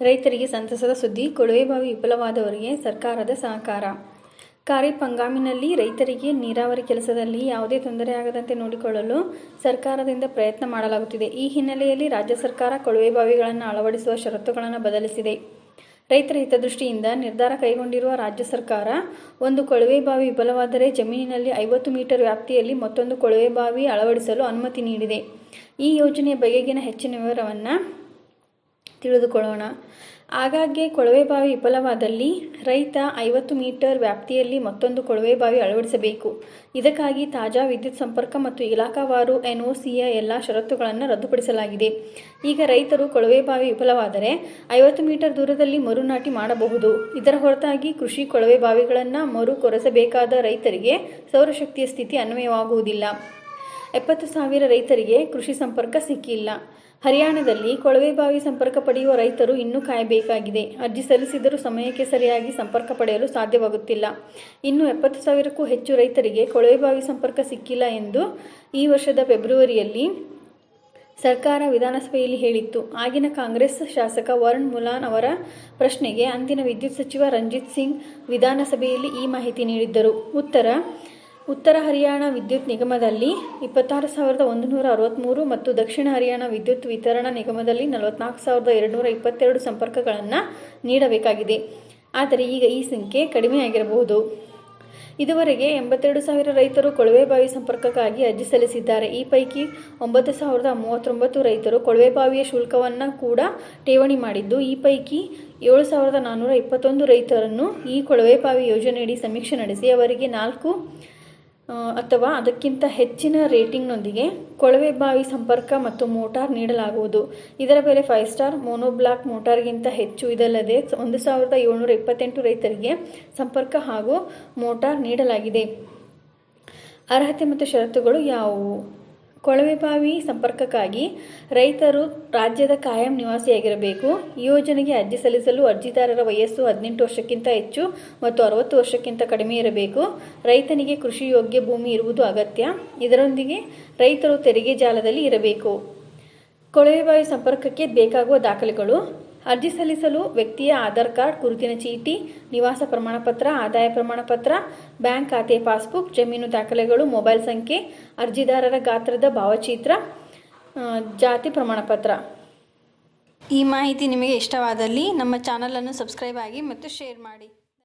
ರೈತರಿಗೆ ಸಂತಸದ ಸುದ್ದಿ ಕೊಳವೆಬಾವಿ ವಿಫಲವಾದವರಿಗೆ ಸರ್ಕಾರದ ಸಹಕಾರ. ಖಾರಿಫ್ ಹಂಗಾಮಿನಲ್ಲಿ ರೈತರಿಗೆ ನೀರಾವರಿ ಕೆಲಸದಲ್ಲಿ ಯಾವುದೇ ತೊಂದರೆಯಾಗದಂತೆ ನೋಡಿಕೊಳ್ಳಲು ಸರ್ಕಾರದಿಂದ ಪ್ರಯತ್ನ ಮಾಡಲಾಗುತ್ತಿದೆ. ಈ ಹಿನ್ನೆಲೆಯಲ್ಲಿ ರಾಜ್ಯ ಸರ್ಕಾರ ಕೊಳವೆಬಾವಿಗಳನ್ನು ಅಳವಡಿಸುವ ಷರತ್ತುಗಳನ್ನು ಬದಲಿಸಿದೆ. ರೈತರ ಹಿತದೃಷ್ಟಿಯಿಂದ ನಿರ್ಧಾರ ಕೈಗೊಂಡಿರುವ ರಾಜ್ಯ ಸರ್ಕಾರ, ಒಂದು ಕೊಳವೆಬಾವಿ ವಿಫಲವಾದರೆ ಜಮೀನಿನಲ್ಲಿ ಐವತ್ತು ಮೀಟರ್ ವ್ಯಾಪ್ತಿಯಲ್ಲಿ ಮತ್ತೊಂದು ಕೊಳವೆಬಾವಿ ಅಳವಡಿಸಲು ಅನುಮತಿ ನೀಡಿದೆ. ಈ ಯೋಜನೆಯ ಬಗೆಗಿನ ಹೆಚ್ಚಿನ ವಿವರವನ್ನು ತಿಳಿದುಕೊಳ್ಳೋಣ. ಆಗಾಗ್ಗೆ ಕೊಳವೆಬಾವಿ ವಿಫಲವಾದಲ್ಲಿ ರೈತ ಐವತ್ತು ಮೀಟರ್ ವ್ಯಾಪ್ತಿಯಲ್ಲಿ ಮತ್ತೊಂದು ಕೊಳವೆಬಾವಿ ಅಳವಡಿಸಬೇಕು. ಇದಕ್ಕಾಗಿ ತಾಜಾ ವಿದ್ಯುತ್ ಸಂಪರ್ಕ ಮತ್ತು ಇಲಾಖಾವಾರು ಎನ್ಒಸಿಯ ಎಲ್ಲ ಷರತ್ತುಗಳನ್ನು ರದ್ದುಪಡಿಸಲಾಗಿದೆ. ಈಗ ರೈತರು ಕೊಳವೆಬಾವಿ ವಿಫಲವಾದರೆ ಐವತ್ತು ಮೀಟರ್ ದೂರದಲ್ಲಿ ಮರುನಾಟಿ ಮಾಡಬಹುದು. ಇದರ ಹೊರತಾಗಿ ಕೃಷಿ ಕೊಳವೆಬಾವಿಗಳನ್ನು ಮರು ಕೊರೆಸಬೇಕಾದ ರೈತರಿಗೆ ಸೌರಶಕ್ತಿಯ ಸ್ಥಿತಿ ಅನ್ವಯವಾಗುವುದಿಲ್ಲ. ಎಪ್ಪತ್ತು ಸಾವಿರ ರೈತರಿಗೆ ಕೃಷಿ ಸಂಪರ್ಕ ಸಿಕ್ಕಿಲ್ಲ. ಹರಿಯಾಣದಲ್ಲಿ ಕೊಳವೆಬಾವಿ ಸಂಪರ್ಕ ಪಡೆಯುವ ರೈತರು ಇನ್ನೂ ಕಾಯಬೇಕಾಗಿದೆ. ಅರ್ಜಿ ಸಲ್ಲಿಸಿದರೂ ಸಮಯಕ್ಕೆ ಸರಿಯಾಗಿ ಸಂಪರ್ಕ ಪಡೆಯಲು ಸಾಧ್ಯವಾಗುತ್ತಿಲ್ಲ. ಇನ್ನು ಎಪ್ಪತ್ತು ಸಾವಿರಕ್ಕೂ ಹೆಚ್ಚು ರೈತರಿಗೆ ಕೊಳವೆಬಾವಿ ಸಂಪರ್ಕ ಸಿಕ್ಕಿಲ್ಲ ಎಂದು ಈ ವರ್ಷದ ಫೆಬ್ರವರಿಯಲ್ಲಿ ಸರ್ಕಾರ ವಿಧಾನಸಭೆಯಲ್ಲಿ ಹೇಳಿತ್ತು. ಆಗಿನ ಕಾಂಗ್ರೆಸ್ ಶಾಸಕ ವರುಣ್ ಮುಲಾನ್ ಅವರ ಪ್ರಶ್ನೆಗೆ ಅಂದಿನ ವಿದ್ಯುತ್ ಸಚಿವ ರಂಜಿತ್ ಸಿಂಗ್ ವಿಧಾನಸಭೆಯಲ್ಲಿ ಈ ಮಾಹಿತಿ ನೀಡಿದ್ದರು. ಉತ್ತರ ಉತ್ತರ ಹರಿಯಾಣ ವಿದ್ಯುತ್ ನಿಗಮದಲ್ಲಿ ಇಪ್ಪತ್ತಾರು ಸಾವಿರದ ಒಂದು ನೂರ ಅರವತ್ತ್ಮೂರು ಮತ್ತು ದಕ್ಷಿಣ ಹರಿಯಾಣ ವಿದ್ಯುತ್ ವಿತರಣಾ ನಿಗಮದಲ್ಲಿ ನಲವತ್ನಾಲ್ಕು ಸಾವಿರದ ಎರಡುನೂರ ಇಪ್ಪತ್ತೆರಡು ಸಂಪರ್ಕಗಳನ್ನು ನೀಡಬೇಕಾಗಿದೆ. ಆದರೆ ಈಗ ಈ ಸಂಖ್ಯೆ ಕಡಿಮೆಯಾಗಿರಬಹುದು ಇದುವರೆಗೆ ಎಂಬತ್ತೆರಡು ಸಾವಿರ ರೈತರು ಕೊಳವೆಬಾವಿ ಸಂಪರ್ಕಕ್ಕಾಗಿ ಅರ್ಜಿ ಸಲ್ಲಿಸಿದ್ದಾರೆ. ಈ ಪೈಕಿ ಒಂಬತ್ತು ಸಾವಿರದ ಮೂವತ್ತೊಂಬತ್ತು ರೈತರು ಕೊಳವೆಬಾವಿಯ ಶುಲ್ಕವನ್ನು ಕೂಡ ಠೇವಣಿ ಮಾಡಿದ್ದು, ಈ ಪೈಕಿ ಏಳು ಸಾವಿರದ ನಾನ್ನೂರ ಇಪ್ಪತ್ತೊಂದು ರೈತರನ್ನು ಈ ಕೊಳವೆಬಾವಿ ಯೋಜನೆಯಡಿ ಸಮೀಕ್ಷೆ ನಡೆಸಿ ಅವರಿಗೆ ನಾಲ್ಕು ಅಥವಾ ಅದಕ್ಕಿಂತ ಹೆಚ್ಚಿನ ರೇಟಿಂಗ್ನೊಂದಿಗೆ ಕೊಳವೆ ಬಾವಿ ಸಂಪರ್ಕ ಮತ್ತು ಮೋಟಾರ್ ನೀಡಲಾಗುವುದು. ಇದರ ಬೆಲೆ ಫೈವ್ ಸ್ಟಾರ್ ಮೋನೋಬ್ಲಾಕ್ ಮೋಟಾರ್ಗಿಂತ ಹೆಚ್ಚು. ಇದಲ್ಲದೆ ಒಂದು ಸಾವಿರದ ಏಳ್ನೂರ ಇಪ್ಪತ್ತೆಂಟು ರೈತರಿಗೆ ಸಂಪರ್ಕ ಹಾಗೂ ಮೋಟಾರ್ ನೀಡಲಾಗಿದೆ. ಅರ್ಹತೆ ಮತ್ತು ಷರತ್ತುಗಳು ಯಾವುವು? ಕೊಳವೆಬಾವಿ ಸಂಪರ್ಕಕ್ಕಾಗಿ ರೈತರು ರಾಜ್ಯದ ಕಾಯಂ ನಿವಾಸಿಯಾಗಿರಬೇಕು. ಈ ಯೋಜನೆಗೆ ಅರ್ಜಿ ಸಲ್ಲಿಸಲು ಅರ್ಜಿದಾರರ ವಯಸ್ಸು ಹದಿನೆಂಟು ವರ್ಷಕ್ಕಿಂತ ಹೆಚ್ಚು ಮತ್ತು ಅರವತ್ತು ವರ್ಷಕ್ಕಿಂತ ಕಡಿಮೆ ಇರಬೇಕು. ರೈತನಿಗೆ ಕೃಷಿ ಯೋಗ್ಯ ಭೂಮಿ ಇರುವುದು ಅಗತ್ಯ. ಇದರೊಂದಿಗೆ ರೈತರು ತೆರಿಗೆ ಜಾಲದಲ್ಲಿ ಇರಬೇಕು. ಕೊಳವೆಬಾವಿ ಸಂಪರ್ಕಕ್ಕೆ ಬೇಕಾಗುವ ದಾಖಲೆಗಳು. ಅರ್ಜಿ ಸಲ್ಲಿಸಲು ವ್ಯಕ್ತಿಯ ಆಧಾರ್ ಕಾರ್ಡ್, ಗುರುತಿನ ಚೀಟಿ, ನಿವಾಸ ಪ್ರಮಾಣಪತ್ರ, ಆದಾಯ ಪ್ರಮಾಣಪತ್ರ, ಬ್ಯಾಂಕ್ ಖಾತೆ ಪಾಸ್ಬುಕ್, ಜಮೀನು ದಾಖಲೆಗಳು, ಮೊಬೈಲ್ ಸಂಖ್ಯೆ, ಅರ್ಜಿದಾರರ ಗಾತ್ರದ ಭಾವಚಿತ್ರ ಜಾತಿ ಪ್ರಮಾಣಪತ್ರ. ಈ ಮಾಹಿತಿ ನಿಮಗೆ ಇಷ್ಟವಾದಲ್ಲಿ ನಮ್ಮ ಚಾನಲನ್ನು ಸಬ್ಸ್ಕ್ರೈಬ್ ಆಗಿ ಮತ್ತು ಶೇರ್ ಮಾಡಿ.